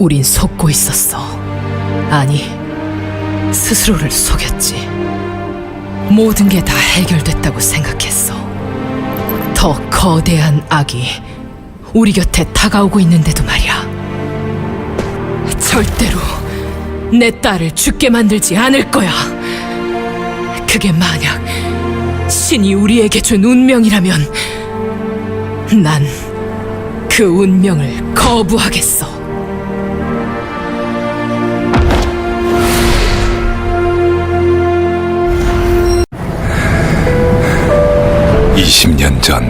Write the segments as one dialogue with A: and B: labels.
A: 우린 속고 있었어. 아니, 스스로를 속였지. 모든 게 다 해결됐다고 생각했어. 더 거대한 악이 우리 곁에 다가오고 있는데도 말이야. 절대로 내 딸을 죽게 만들지 않을 거야. 그게 만약 신이 우리에게 준 운명이라면 난 그 운명을 거부하겠어.
B: 20년 전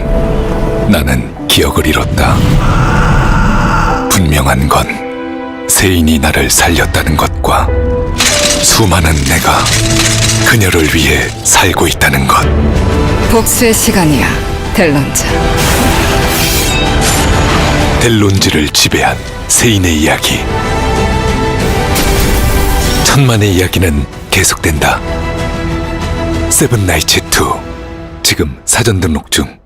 B: 나는 기억을 잃었다. 분명한 건 세인이 나를 살렸다는 것과 수많은 내가 그녀를 위해 살고 있다는 것.
C: 복수의 시간이야, 델런자.
B: 델론즈를 지배한 세인의 이야기. 천만의 이야기는 계속된다. 세븐 나이츠 2 지금 사전 등록 중.